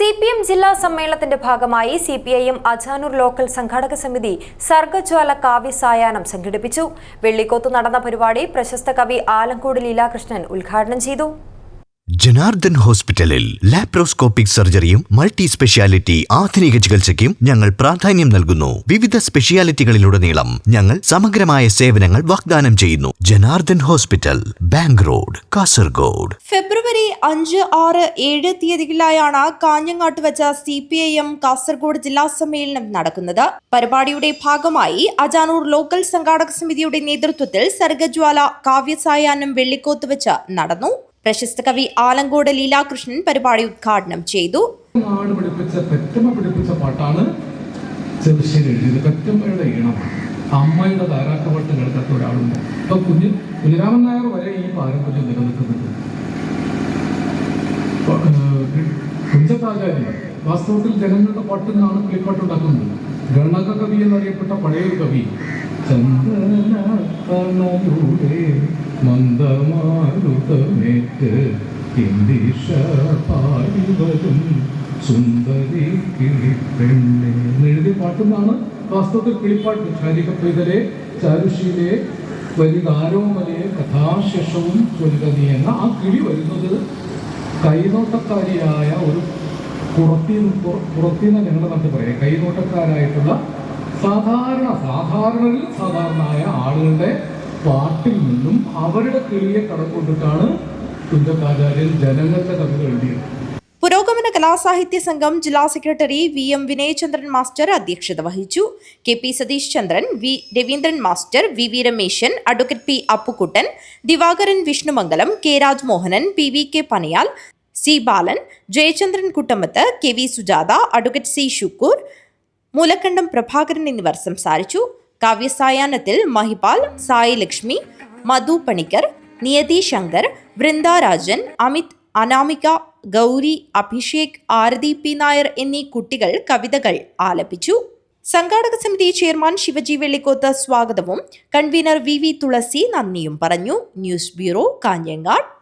C P M ജില്ലാ സമ്മേളനത്തിന്റെ ഭാഗമായി C P I M Ajanur local സംഘാടക സമിതി സർഗജ്വാല കാവ്യ സായാഹ്നം സംഘടിപ്പിച്ചു. വെള്ളിക്കോത്ത് നടന്ന പരിപാടി പ്രശസ്ത കവി ആലങ്കോട് ലീലാകൃഷ്ണൻ ഉദ്ഘാടനം ചെയ്തു. ജനാർദ്ദൻ ഹോസ്പിറ്റലിൽ ലാപ്രോസ്കോപ്പിക് സർജറിയും മൾട്ടി സ്പെഷ്യാലിറ്റി ആധുനിക ചികിത്സയ്ക്കും ഞങ്ങൾ പ്രാധാന്യം നൽകുന്നു. വിവിധ സ്പെഷ്യാലിറ്റികളിലുടനീളം ഞങ്ങൾ സമഗ്രമായ സേവനങ്ങൾ വാഗ്ദാനം ചെയ്യുന്നു. Janardhan hospital bank road Kasaragod. ഫെബ്രുവരി അഞ്ച് ആറ് ഏഴ് തീയതികളിലായാണ് കാഞ്ഞങ്ങാട്ട് വെച്ച C P I M Kasaragod ജില്ലാ സമ്മേളനം നടക്കുന്നത്. പരിപാടിയുടെ ഭാഗമായി അജാനൂർ ലോക്കൽ സംഘാടക സമിതിയുടെ നേതൃത്വത്തിൽ സർഗജ്വാല കാവ്യസായാഹ്നം വെള്ളിക്കോത്ത് വെച്ച് നടന്നു. പ്രശസ്ത കവി ആലങ്കോട് ലീലാകൃഷ്ണൻ പരിപാടി ഉദ്ഘാടനം ചെയ്തു. പഠിപ്പിച്ച പെറ്റമ്മ പഠിപ്പിച്ച പാട്ടാണ് അമ്മയുടെ താരാട്ടവട്ട് കേൾക്കാത്ത ഒരാളുണ്ട്. ഇപ്പൊ കുഞ്ഞു കുഞ്ഞിരാമൻ നായർ വരെ ഈ പാരമ്പര്യം നിലനിൽക്കുന്നുണ്ട്. കുഞ്ചത്താചാര്യ വാസ്തവത്തിൽ ജനങ്ങളുടെ പാട്ടിൽ നിന്നാണ് കിളിപ്പാട്ട് ഉണ്ടാക്കുന്നത് ഗണക കവി എന്നറിയപ്പെട്ട പഴയ ഒരു കവി ചന്ദന കണയുടെ മന്ദമാരുതമേറ്റ് ഇന്ദിഷ സുന്ദരി കിളിപ്പെണ്ണെ എഴുതിയ പാട്ടെന്നാണ് വാസ്തവത്തിൽ കിളിപ്പാട്ട്. ചാരികപ്പൈതലെ പൈതലെ ചാരുശീലെ ആരോമലെ കഥാശേഷവും ചൊല്ലുക എന്ന ആ കിളി വരുന്നത് കൈനോട്ടക്കാരിയായ ഒരു പുറത്തിന് നിന്ന് ഞങ്ങളുടെ നമുക്ക് പറയാം. കൈനോട്ടക്കാരായിട്ടുള്ള സാധാരണ സാധാരണയിൽ സാധാരണയായ ആളുകളുടെ പാട്ടിൽ നിന്നും അവരുടെ കിളിയെ കടക്കൊണ്ടിട്ടാണ് തുഞ്ചക്കാചാര്യൻ ജനങ്ങളുടെ കവികൾ എഴുതിയത്. പുരോഗമന കലാസാഹിത്യ സംഘം ജില്ലാ secretary V M Vinayachandran master അധ്യക്ഷത വഹിച്ചു. K P Satheesh Chandran V Raveendran master V V Rameshan advocate P Appukuttan Divakaran Vishnumangalam K Rajmohanan P V K Panayal C Balan Jayachandran Kuttamath K V Sujatha advocate C Shukkur Moolakkandam Prabhakaran എന്നിവർ സംസാരിച്ചു. കാവ്യസായാഹ്നത്തിൽ Mahipal Sai Lakshmi Madhu Panicker Niyathi Shankar Vrinda Rajan Amit Anamika Gauri Abhishek Aarathi P Nair എന്നീ കുട്ടികൾ കവിതകൾ ആലപിച്ചു. സംഘാടക സമിതി chairman Shivaji Vellikoth സ്വാഗതവും. കൺവീനർ വി വി തുളസി നന്ദിയും പറഞ്ഞു. News bureau Kanhangad.